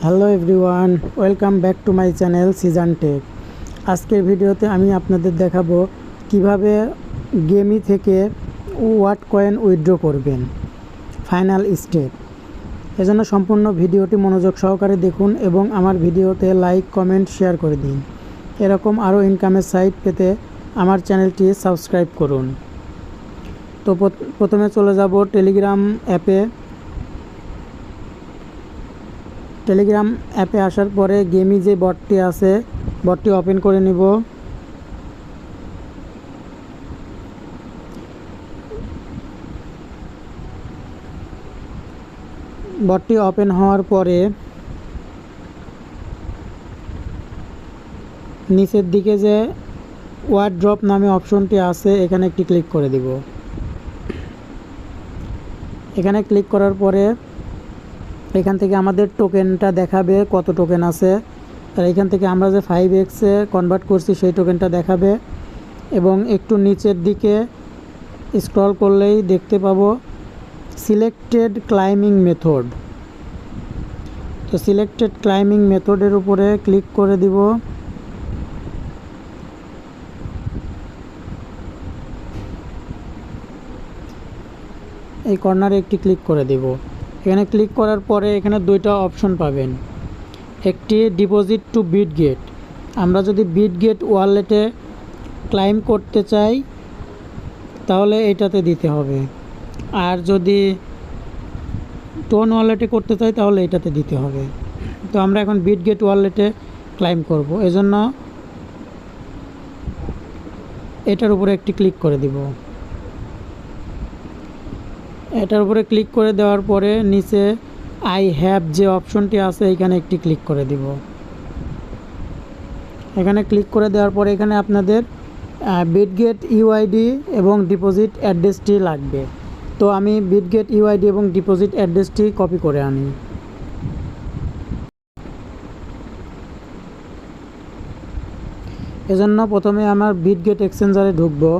Hello everyone, welcome back to my channel season tech. আজকের ভিডিওতে আমি আপনাদের দেখাবো কীভাবে গেমি থেকে ওয়াট কয়েন উইথড্র করবেন, ফাইনাল স্টেপ। এজন্য সম্পূর্ণ ভিডিওটি মনোযোগ সহকারে দেখুন এবং আমার ভিডিওতে লাইক, কমেন্ট, শেয়ার করে দিন। এরকম আরও ইনকামের সাইট পেতে আমার চ্যানেলটি সাবস্ক্রাইব করুন। তো প্রথ- প্রথমে চলে যাব টেলিগ্রাম অ্যাপে। টেলিগ্রাম অ্যাপে আসার পরে গেমি যে বটটি আছে, বটটি ওপেন করে নিব। বটটি ওপেন হওয়ার পরে নিচের দিকে যে ওয়ার্ড ড্রপ নামে অপশনটি আছে, এখানে একটি ক্লিক করে দিব। এখানে ক্লিক করার পরে এখান থেকে আমাদের টোকেনটা দেখাবে কত টোকেন আছে। আর এখান থেকে আমরা যে ফাইভ এক্সে কনভার্ট করছি, সেই টোকেনটা দেখাবে। এবং একটু নিচের দিকে স্ক্রল করলেই দেখতে পাবো সিলেক্টেড ক্লাইম্বিং মেথড তো সিলেক্টেড ক্লাইম্বিং মেথডের উপরে ক্লিক করে দিব। এই কর্নারে একটি ক্লিক করে দেব। এখানে ক্লিক করার পরে এখানে দুইটা অপশন পাবেন। একটি ডিপোজিট টু বিট গেট আমরা যদি বিট গেট ওয়ালেটে ক্লাইম করতে চাই, তাহলে এটাতে দিতে হবে। আর যদি টোন ওয়ালেটে করতে চাই, তাহলে এটাতে দিতে হবে। তো আমরা এখন বিট গেট ওয়ালেটে ক্লাইম করব। এজন্য এটার উপরে একটি ক্লিক করে দিব। এটার উপরে ক্লিক করে দেওয়ার পরে নিচে আই হ্যাভ যে অপশনটি আছে, এখানে একটি ক্লিক করে দিব। এখানে ক্লিক করে দেওয়ার পরে এখানে আপনাদের বিটগেট ইউআইডি এবং ডিপোজিট অ্যাড্রেসটি লাগবে। তো আমি বিটগেট ইউআইডি এবং ডিপোজিট অ্যাড্রেসটি কপি করে আনি। এজন্য প্রথমে আমার বিটগেট এক্সচেঞ্জারে ঢুকবো।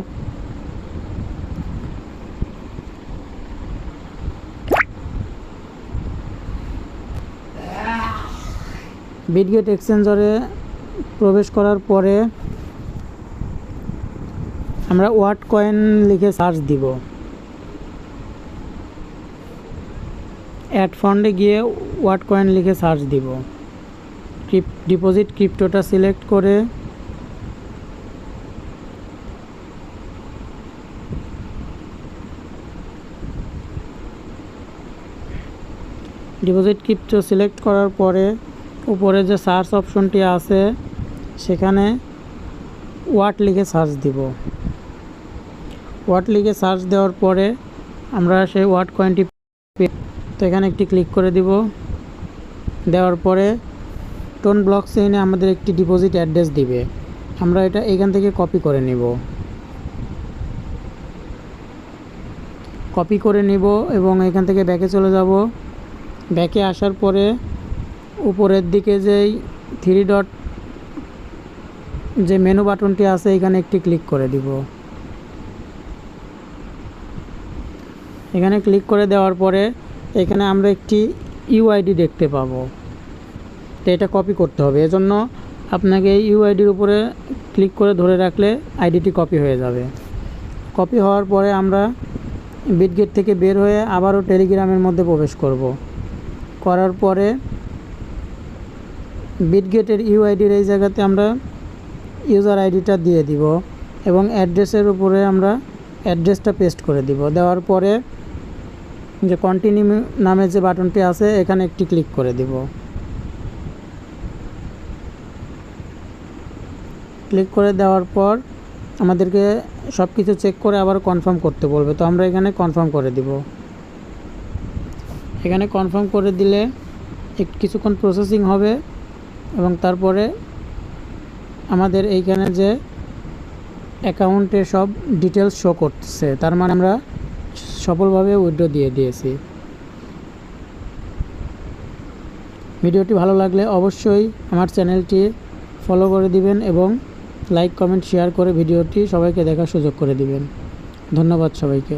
বিটগেট এক্সচেঞ্জরে প্রবেশ করার পরে আমরা ওয়াট কয়েন লিখে সার্চ দিব। অ্যাড ফান্ডে গিয়ে ওয়াট কয়েন লিখে সার্চ দিব। ডিপোজিট ক্রিপ্টোটা সিলেক্ট করে ডিপোজিট ক্রিপ্টো সিলেক্ট করার পরে উপরে যে সার্চ অপশনটি আছে, সেখানে ওয়াট লিখে সার্চ দিব। ওয়াট লিখে সার্চ দেওয়ার পরে আমরা সেই ওয়াট কয়েনটি তো এখানে একটি ক্লিক করে দিব। দেওয়ার পরে টোন ব্লক চেইনে আমাদের একটি ডিপোজিট অ্যাড্রেস দিবে। আমরা এটা এখান থেকে কপি করে নিব। কপি করে নিব এবং এখান থেকে ব্যাকে চলে যাব। ব্যাকে আসার পরে উপরের দিকে যেই থ্রি ডট যে মেনু বাটনটি আছে, এখানে একটি ক্লিক করে দিব। এখানে ক্লিক করে দেওয়ার পরে এখানে আমরা একটি ইউআইডি দেখতে পাবো। তো এটা কপি করতে হবে। এজন্য আপনাকে এই ইউআইডির উপরে ক্লিক করে ধরে রাখলে আইডিটি কপি হয়ে যাবে। কপি হওয়ার পরে আমরা বিটগেট থেকে বের হয়ে আবারও টেলিগ্রামের মধ্যে প্রবেশ করব। করার পরে বিটগেটের ইউআইডির এই জায়গাতে আমরা ইউজার আইডিটা দিয়ে দিব এবং অ্যাড্রেসের উপরে আমরা অ্যাড্রেসটা পেস্ট করে দিব। দেওয়ার পরে যে কন্টিনিউ নামে যে বাটনটি আছে, এখানে একটি ক্লিক করে দিব। ক্লিক করে দেওয়ার পর আমাদেরকে সব কিছু চেক করে আবার কনফার্ম করতে বলবে। তো আমরা এখানে কনফার্ম করে দিব। এখানে কনফার্ম করে দিলে কিছুক্ষণ প্রসেসিং হবে। এবং তারপরে আমাদের এইখানে যে অ্যাকাউন্টে সব ডিটেলস শো করতেছে, তার মানে আমরা সফলভাবে উইথড্র দিয়ে দিয়েছি। ভিডিওটি ভালো লাগলে অবশ্যই আমার চ্যানেলটি ফলো করে দিবেন এবং লাইক, কমেন্ট, শেয়ার করে ভিডিওটি সবাইকে দেখার সুযোগ করে দিবেন। ধন্যবাদ সবাইকে।